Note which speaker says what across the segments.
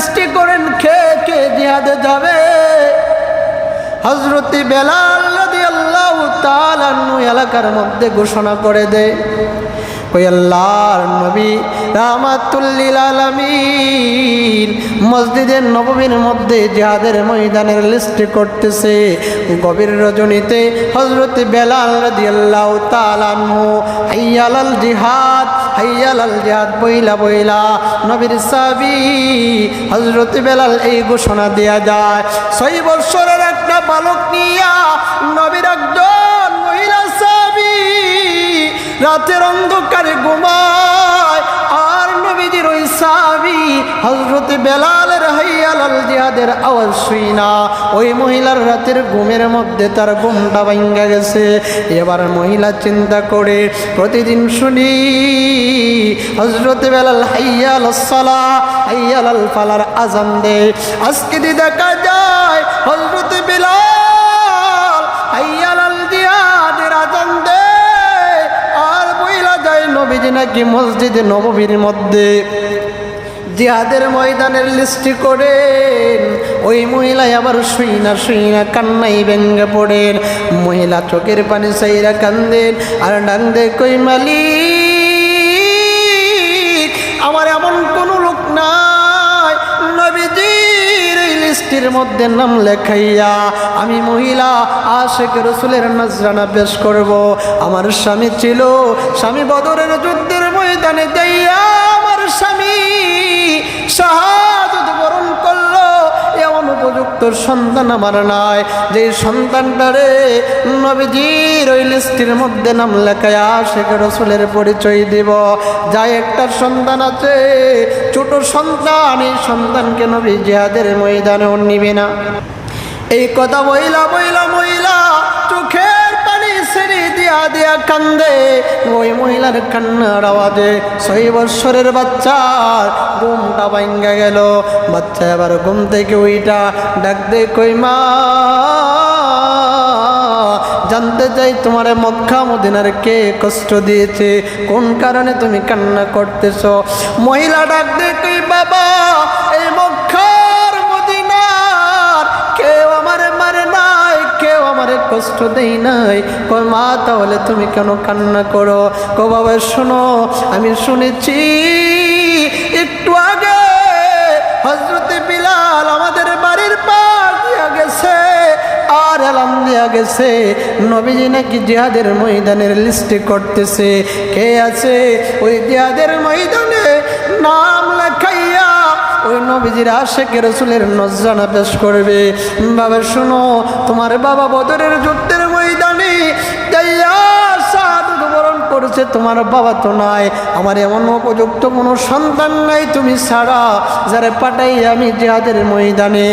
Speaker 1: লিস্টি করেন খে কে জিহাদে যাবে? হজরতি বেলাল আল্লাহ এলাকার মধ্যে ঘোষণা করে দেয় ওই আল্লাহর নবী রামাতুল্লিল আলমিন। মসজিদের নবমীর মধ্যে জিহাদের ময়দানের লিস্ট করতেছে। গভীর রজনীতে হজরত বেলাল রাদিয়াল্লাহ তালানহু হাইয়ালাল জিহাদ হাইয়ালাল জিহাদ, বইলা বইলা। নবীর সাবি হজরত বেলাল এই ঘোষণা দেয়া যায়, ছয় বৎসরের একটা বালক নিয়া নবীর একজন মহিলা সাবি রাতের অন্ধকারে আর নবীজির ওই সাবি হজরত বেলালের হাইয়ালাল জিহাদের আওয়াজ শুই না। ওই মহিলার রাতের ঘুমের মধ্যে তার ঘুমটা ভাঙ্গা গেছে। এবার মহিলা চিন্তা করে, প্রতিদিন শুনি হজরত বেলাল হাইয়াল সালা, হাইয়ালাল ফালার আজান দে। আজকে দেখা যায় হজরত বেলাল নবীজি নাকি মসজিদে নববীর মধ্যে জিহাদের ময়দানের লিস্টি করেন। ওই মহিলাই আবার শুই না শুই না কান্নাই ভেঙ্গে পড়েন। মহিলা চোখের পানি সাইরা কান্দেন আর ডান্দে কই মালিক? এই মধ্যে নাম লেখাইয়া আমি মহিলা আশেখ রসুলের নজরানা পেশ করব। আমার স্বামী ছিল স্বামী বদরের যুদ্ধের ময়দানে যাইয়া আমার স্বামী এমন উপযুক্ত সন্তান আমার নাই। যে সন্তানটারে নবীজির ওই লিস্টির মধ্যে নাম লেখায়া সে রসুলের পরিচয় দিব। যাই একটা সন্তান আছে, ছোট সন্তান, এই সন্তানকে নবী জিহাদের ময়দানেও নিবে না। এই কথা বইলা বইলা মহিলা ছেড়ে দিয়া দিয়া কান্দে, ওই মহিলার কান্নার আওয়াজে ছয় বৎসরের বাচ্চার ঘুমটা ভাঙ্গা গেল। বাচ্চা এবার ঘুম থেকে ওইটা ডাক দে কই মা, জানতে চাই তোমার মক্কা মদিনার কে কষ্ট দিয়েছে? কোন কারণে তুমি কান্না করতেছ? মহিলা ডাক দে কই বাবা, এই মক্কার আমারে কষ্ট দেই নাই। কই মা, তাহলে তুমি কেন কান্না করো? কো বাবা, শোনো, আমি শুনেছি একটু আগে হজরতে বিলাল আমাদের বাড়ির পাশ গেছে আর এলাম দিয়া গেছে। নবীজি নাকি জিহাদের ময়দানের লিস্টে করতেছে। কে আছে? ওই জিহাদের ময়দানে নাম লেখাইয়া ওই নবীজির আশেখ রসুলের নজরানা পেশ করবে। বাবা, শুনো, তোমার বাবা বদরের যুদ্ধের ময়দানে করেছে, তোমার বাবা তো নাই। আমার এমন উপযুক্ত কোনো সন্তান নাই তুমি ছাড়া, যারা পাঠাই আমি জিহাদের ময়দানে।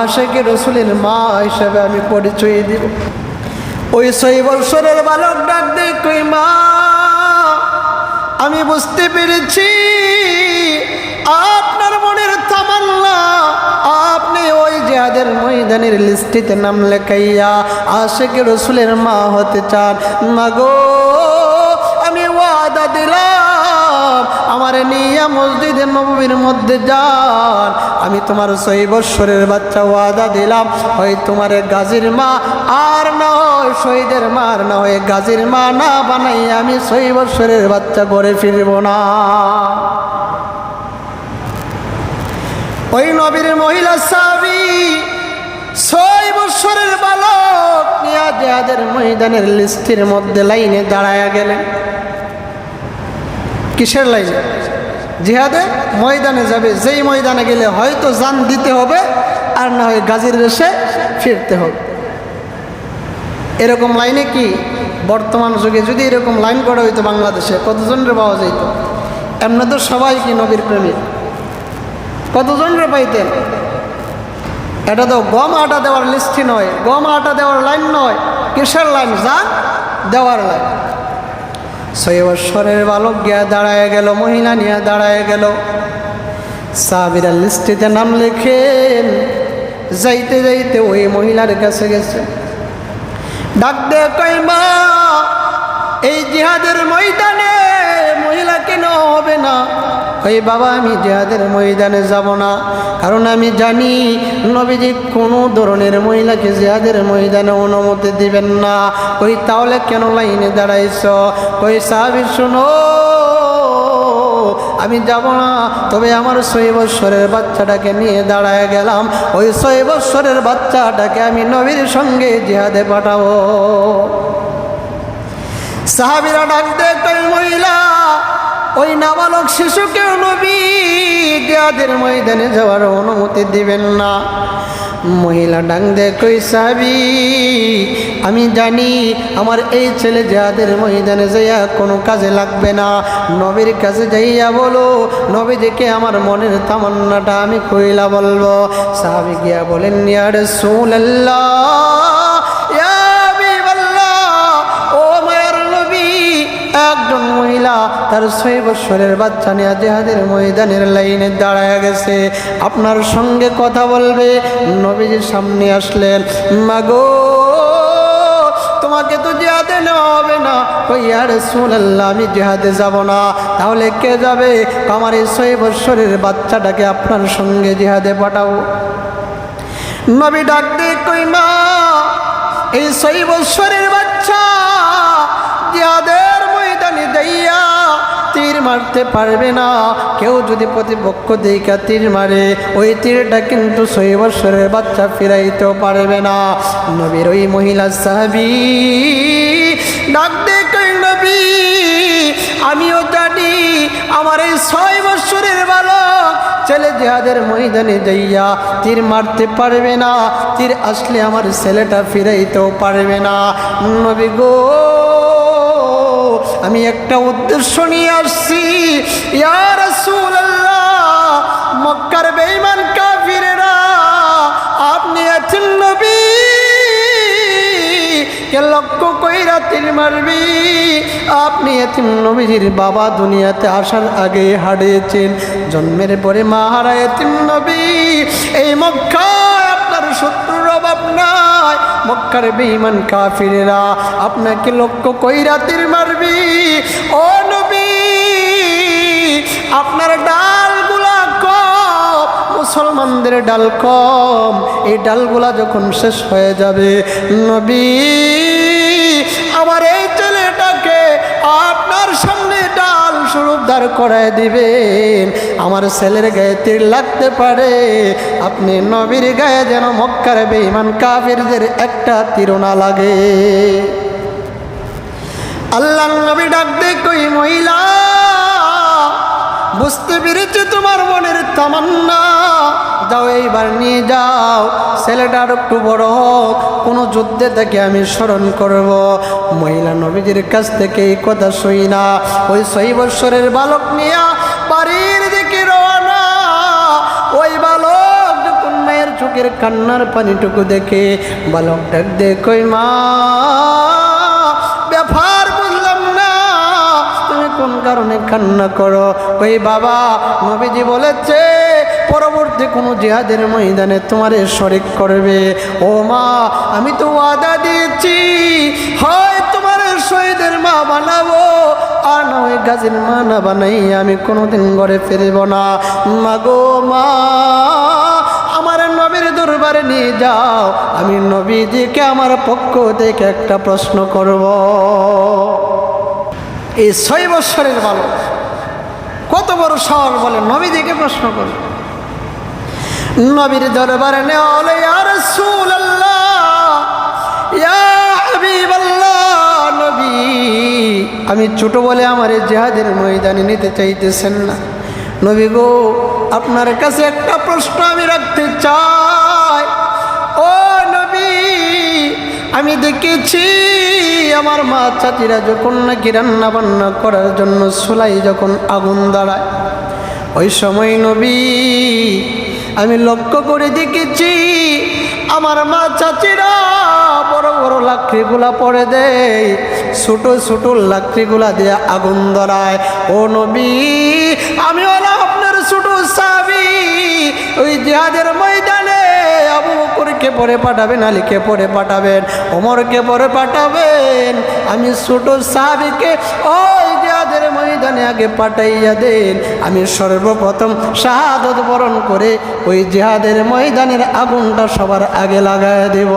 Speaker 1: আশেখ রসুলের মা হিসাবে আমি পরিচয় দিব। ওই ছয় বৎসরের বালক ডাক দেয় মা, আমি বুঝতে পেরেছি মনের আপনি ওই জেহাদের ময়দানের লিস্টিতে নাম লেখাইয়া আশেখ রসুলের মা হতে চান। মাগো, আমি ওয়াদা দিলাম, আমার নিয়া মসজিদের নবীর মধ্যে যান। আমি তোমার ছয় বৎসরের বাচ্চা ওয়াদা দিলাম হয় তোমার গাজীর মা আর না হয়, শহীদের মা আর না হয়, গাজীর মা না বানাই আমি ছয় বৎসরের বাচ্চা করে ফিরব না। ওই নবীর মহিলা সাবি ছয় বৎসরের বালক নিয়া জেহাদের ময়দানের লিস্টির মধ্যে লাইনে দাঁড়ায়া গেলেন। কিসের লাইনে? জিহাদে ময়দানে যাবে, যেই ময়দানে গেলে হয়তো জান দিতে হবে, আর না হয় গাজীর রেসে ফিরতে হবে। এরকম লাইনে কি? বর্তমান যুগে যদি এরকম লাইন করা হইতো বাংলাদেশে, কতজনের পাওয়া যাইত? এমনি তো সবাই কি নবীর প্রেমিক? কতজনের পাইতেন এটা তো গম আটা দেওয়ার লিস্টি নয়, গম আটা দেওয়ার লাইন নয়, কিসের লাইন যা দেওয়ার লাইন। বৎসরের বালক গিয়া দাঁড়ায় গেল, মহিলা নিয়ে দাঁড়ায় গেল। সাবিরা লিস্টিতে নাম লেখেন, যাইতে যাইতে ওই মহিলার কাছে গেছে। ডাক দে কই মা, এই জিহাদের ময়দানে মহিলা কেন হবে না? ওই বাবা, আমি জেহাদের ময়দানে যাব না। কারণ আমি জানি নবীজি কোনো ধরনের মহিলাকে জেহাদের ময়দানে অনুমতি দিবেন না। ওই তাহলে কেন লাইনে দাঁড়াইছ? ওই সাহাবি, শুনো, আমি যাব না। তবে আমার ছয় বৎসরের বাচ্চাটাকে নিয়ে দাঁড়ায় গেলাম। ওই ছয় বৎসরের বাচ্চাটাকে আমি নবীর সঙ্গে জিহাদে পাঠাবো। সাহাবিরা ডাক দেয় কই মহিলা ওই নাবালক শিশুকেও নবী জিহাদের ময়দানে যাওয়ার অনুমতি দিবেন না। মহিলা ডাং দে কই সাহাবি, আমি জানি আমার এই ছেলে জিহাদের ময়দানে যাইয়া কোনো কাজে লাগবে না। নবীর কাছে যাইয়া বলো, নবী দেখে আমার মনের তামান্নাটা আমি কইলা বলব। সাহাবি গিয়া বলেন ইয়ার সুল্লাহ তার ছয় বৎসরের বাচ্চা নিয়ে জেহাদের ময়দানের লাইনে দাঁড়ায় গেছে। আপনার সঙ্গে কথা বলবে নবীজির সামনে আসলেন, মাগো, তোমাকে তো জেহাদে নেওয়া হবে না। ওই আর আল্লাহ আমি জেহাদে যাব না। তাহলে কে যাবে? আমার এই ছয় বৎসরের বাচ্চাটাকে আপনার সঙ্গে জেহাদে পাঠাবো নবী ডাক কই মা, এই ছয় বৎসরের বাচ্চা জেহাদের ময়দানে তীর মারতে পারবে না। কেউ যদি প্রতিপক্ষ দিকা তীর মারে, ওই তীরটা কিন্তু ছয় বৎসরের বাচ্চা ফিরাইতেও পারবে না। নবীর ওই মহিলা সাহাবি, ডাক নবী, আমিও জানি আমার এই ছয় বৎসরের বালক ছেলে জেহাদের ময়দানে যাইয়া তীর মারতে পারবে না। তীর আসলে আমার ছেলেটা ফিরাইতেও পারবে না। নবী গো আমি একটা উদ্দেশ্য নিয়ে আসছি। মক্কার কাফিরেরা, আপনি আছেন নবী। কে লক্ষ্য কইরা তীর মারবি? আপনি এতিম নবীজির বাবা দুনিয়াতে আসার আগে হারিয়েছেন। জন্মের পরে মা হারা এতিম নবী। এই মক্কায় আপনার শত্রুর অভাব নাই। মক্কার বেঈমান কাফিরেরা, আপনাকে লক্ষ্য কইরা তীর মারবি। ও নবী, আপনার ডালগুলা কম, মুসলমানদের ডাল কম। এই ডালগুলা যখন শেষ হয়ে যাবে, নবী, আমার এই আপনার সামনে ডাল স্বরূপ দাঁড় করায় দিবেন। আমার ছেলের গায়ে তীর লাগতে পারে। আপনি নবীর গায়ে যেন মক্কার বেঈমান কাফিরদের একটা তীর না লাগে। আল্লাহ নবী ডাক কই মহিলা, বুঝতে পেরেছি তোমার মনের তামান্না? যাও, এইবার নিয়ে যাও। ছেলেটা আর একটু বড় হোক, কোনো যুদ্ধে থেকে আমি স্মরণ করব। মহিলা নবীজির কাছ থেকে এই কথা শুই না। ওই ছয় বৎসরের বালক নিয়া বাড়ির দিকে রওনা। ওই বালক যখন মায়ের চোখের কান্নার পানিটুকু দেখে বালক ডাক দে কই, মা ব্যাপার না। তুমি কোন কারণে কান্না করো? ওই বাবা, নবীজি বলেছে কোনো জিহাদের ময়দানে তোমারে শরিক করবে। ও মা, আমি তো ওয়াদা দিয়েছি, হয় তোমার শহীদের মা বানাবো, আর না ওই গাছের মা না বানাই আমি কোনোদিন ঘরে ফিরব না। মাগো মা, আমার নবীর দরবারে নিয়ে যাও, আমি নবীজিকে আমার পক্ষ থেকে একটা প্রশ্ন করব। এই ছয় বৎসরের বালক, কত বড় শহর বলে নবীজিকে প্রশ্ন করো নবীর দরবারে আমি ছোট বলে আমার জেহাদের ময়দানে নিতে চাইতেছেন না। নবী গো, আপনার কাছে একটা প্রশ্ন আমি রাখতে চাই। ও নবী, আমি দেখেছি আমার মা চাচিরা যখন নাকি রান্না বান্না করার জন্য চুলাই যখন আগুন দাঁড়ায়, ওই সময় নবী আমি লক্ষ্য করে দেখেছি, আমার মা চাচিরা বড় বড় লাকড়িগুলা পরে দেয়, ছোট ছোট লাকড়িগুলা দিয়ে আগুন ধরায়। ও নবী, আমি হলাম আপনার ছোট সাবি ওই জিহাদের ময়দানে আবু বকরকে পরে পাঠাবেন, আলীকে পরে পাঠাবেন, ওমরকে পরে পাঠাবেন। আমি ছোট সাবিকে ওই ময়দানে আগে পাঠাইয়া দেন। আমি সর্বপ্রথম শাহাদত বরণ করে ওই জেহাদের ময়দানের আগুনটা সবার আগে লাগায় দেব।